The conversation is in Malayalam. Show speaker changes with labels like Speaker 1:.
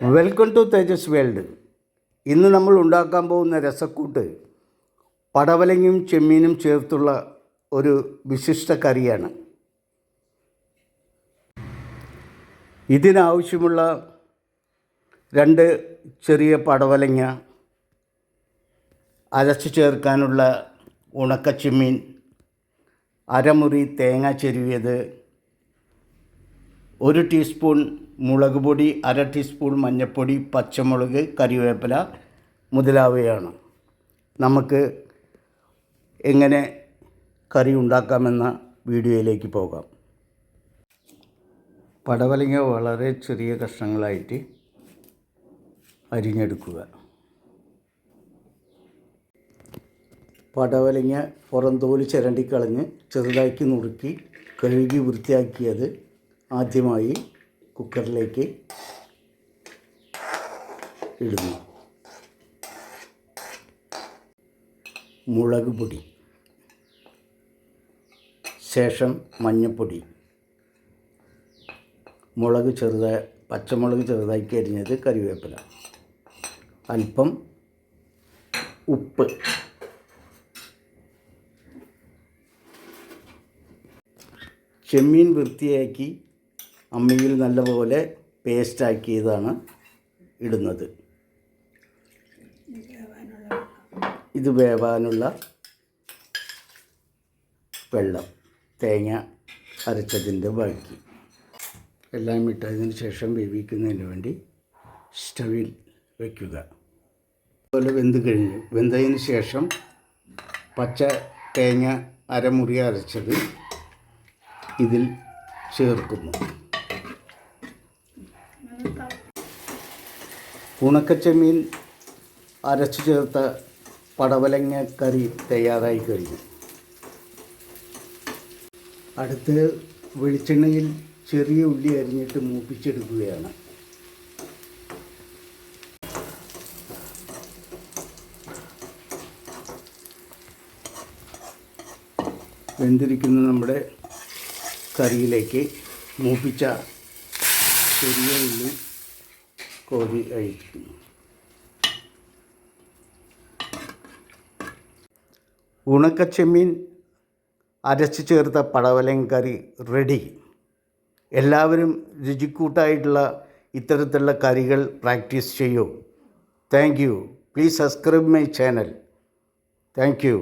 Speaker 1: വെൽക്കം ടു തേജസ് വേൾഡ് ഇന്ന് നമ്മൾ ഉണ്ടാക്കാൻ പോകുന്ന രസക്കൂട്ട് പടവലങ്ങയും ചെമ്മീനും ചേർത്തുള്ള ഒരു വിശിഷ്ട കറിയാണ്. ഇതിനാവശ്യമുള്ള രണ്ട് ചെറിയ പടവലങ്ങ അരച്ചു ചേർക്കാനുള്ള ഉണക്കച്ചെമ്മീൻ അരമുറി തേങ്ങ ചെരുവിയത് ഒരു ടീസ്പൂൺ മുളക് പൊടി അര ടീസ്പൂൺ മഞ്ഞൾപ്പൊടി പച്ചമുളക് കറിവേപ്പില മുതലാവുകയാണ് നമുക്ക് എങ്ങനെ കറി ഉണ്ടാക്കാമെന്ന വീഡിയോയിലേക്ക് പോകാം. പടവലങ്ങ വളരെ ചെറിയ കഷ്ണങ്ങളായിട്ട് അരിഞ്ഞെടുക്കുക. പടവലങ്ങ പുറന്തോൽ ചിരണ്ടിക്കളഞ്ഞ് ചെറുതാക്കി നുറുക്കി കഴുകി വൃത്തിയാക്കിയത് ആദ്യമായി കുക്കറിലേക്ക് ഇടുന്നു. മുളക് പൊടി. ശേഷം മഞ്ഞൾപ്പൊടി മുളക് ചെറുതായി പച്ചമുളക് ചെറുതാക്കി അരിഞ്ഞത് കറിവേപ്പില. അല്പം ഉപ്പ്. ചെമ്മീൻ വൃത്തിയാക്കി അമ്മിയിൽ നല്ലപോലെ പേസ്റ്റാക്കിയതാണ് ഇടുന്നത്. ഇത് വേവാനുള്ള വെള്ളം തേങ്ങ അരച്ചതിന്റെ ബാക്കി. എല്ലാം ഇട്ടതിന് ശേഷം വേവിക്കുന്നതിന് വേണ്ടി സ്റ്റവിൽ വയ്ക്കുക അതുപോലെ വെന്ത് കഴിഞ്ഞു. വെന്തതിന് ശേഷം പച്ച തേങ്ങ അരമുറി അരച്ചത് ഇതിൽ ചേർക്കുന്നു. ഉണക്കച്ചെമ്മീൻ അരച്ചു ചേർത്ത പടവലങ്ങ കറി തയ്യാറായി കഴിഞ്ഞു. അടുത്ത് വെളിച്ചെണ്ണയിൽ ചെറിയ ഉള്ളി അരിഞ്ഞിട്ട് മൂപ്പിച്ചെടുക്കുകയാണ്. വെന്തിരിക്കുന്ന നമ്മുടെ കറിയിലേക്ക് മൂപ്പിച്ച ചെറിയ ഉള്ളി കോരി അയക്കുന്നു ഉണക്കച്ചെമ്മീൻ അരച്ചു ചേർത്ത പടവലം കറി റെഡി എല്ലാവരും രുചിക്കൂട്ടായിട്ടുള്ള ഇത്തരത്തിലുള്ള കറികൾ പ്രാക്ടീസ് ചെയ്യൂ. Thank you please subscribe my channel thank you